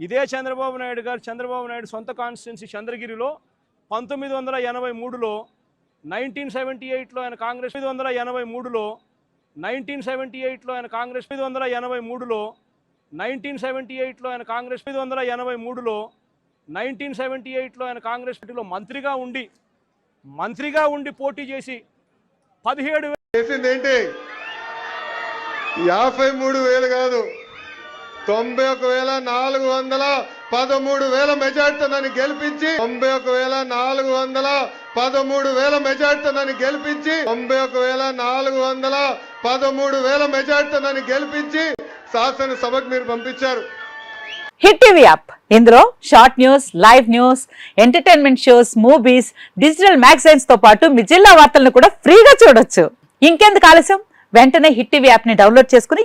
ఇదే చంద్రబాబు నాయుడు గారు చంద్రబాబు నాయుడు సొంత కాన్స్టిట్యున్సీ చంద్రగిరిలో పంతొమ్మిది వందల ఎనభై మూడులో నైన్టీన్ సెవెంటీ ఎయిట్లో ఆయన కాంగ్రెస్ తొమ్మిది వందల ఎనభై మూడులో నైన్టీన్ సెవెంటీ ఎయిట్లో ఆయన కాంగ్రెస్ తొమ్మిది వందల ఎనభై మూడులో నైన్టీన్ సెవెంటీ ఎయిట్లో ఆయన కాంగ్రెస్ తొమ్మిది వందల ఎనభై మూడులో నైన్టీన్ సెవెంటీ ఎయిట్లో ఆయన కాంగ్రెస్ పార్టీలో మంత్రిగా ఉండి మంత్రిగా ఉండి పోటీ చేసి పదిహేడు చేసింది ఏంటి యాభై మూడు వేలు కాదు. తొంభై ఒక వేల నాలుగు వందల పదమూడు వేల మెజార్టీతో నన్ను గెలిపించి తొంభై ఒక వేల నాలుగు వందల పదమూడు వేల మెజార్టీతో నన్ను గెలిపించి తొంభై ఒక వేల నాలుగు వందల పదమూడు వేల మెజార్టీతో నన్ను గెలిపించి శాసనసభకు మీరు పంపించారు. Hit TV app. ఇందులో short news live news entertainment shows movies digital మ్యాగజైన్స్తో పాటు మీ జిల్లా వార్తలను కూడా ఫ్రీగా చూడొచ్చు. ఇంకెందుకు ఆలస్యం? వెంటనే హిట్ టీవీ యాప్ని డౌన్లోడ్ చేసుకుని